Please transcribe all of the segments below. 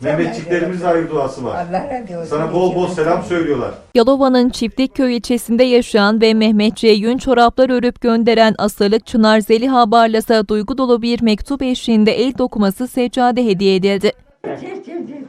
Mehmetçiklerimiz hayır duası var. Allah razı olsun. Sana bol bol selam söylüyorlar. Yalova'nın Çiftlikköy ilçesinde yaşayan ve Mehmetçiğe yün çoraplar örüp gönderen Asalık Çınar Zeliha Barlas'a duygu dolu bir mektup eşliğinde el dokuması seccade hediye edildi. Çiz, çiz, çiz.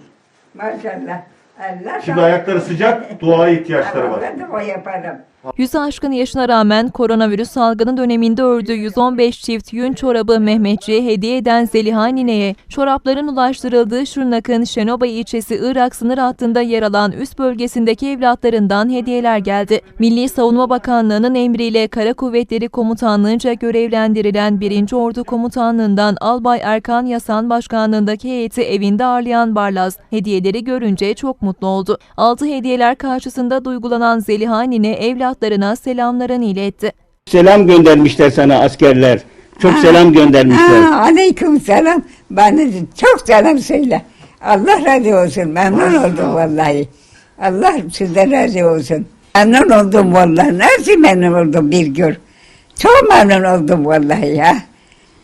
Maşallah. Allah Şimdi ayakları sıcak, duaya ihtiyaçları var. Ben de o yaparım. Yüzü aşkın yaşına rağmen koronavirüs salgını döneminde ördüğü 115 çift yün çorabı Mehmetçiğe hediye eden Zeliha Nine'ye çorapların ulaştırıldığı Şırnak'ın Şenoba ilçesi Irak sınır hattında yer alan üst bölgesindeki evlatlarından hediyeler geldi. Milli Savunma Bakanlığı'nın emriyle Kara Kuvvetleri Komutanlığı'nca görevlendirilen 1. Ordu Komutanlığı'ndan Albay Erkan Yasan Başkanlığındaki heyeti evinde ağırlayan Barlaz hediyeleri görünce çok mutlu oldu. Aldığı hediyeler karşısında duygulanan Zeliha Nine evlatlarına selamlarını iletti. Selam göndermişler sana askerler. Çok selam göndermişler. Ha, aleyküm selam. Bana de çok selam söyle. Allah razı olsun. Memnun oldum vallahi. Allah sizden razı olsun. Memnun oldum vallahi. Nasıl memnun oldum bir gör. Çok memnun oldum vallahi ya.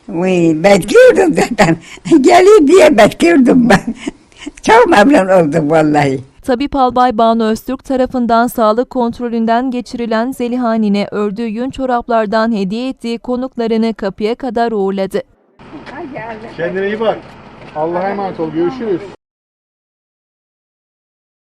Uy, bekliyordum zaten. Gelir diye bekliyordum ben. Çok memnun oldum vallahi. Tabip Albay Banu Öztürk tarafından sağlık kontrolünden geçirilen Zeliha Nine ördüğü yün çoraplardan hediye ettiği konuklarını kapıya kadar uğurladı. Kendine iyi bak. Allah'a emanet ol. Görüşürüz.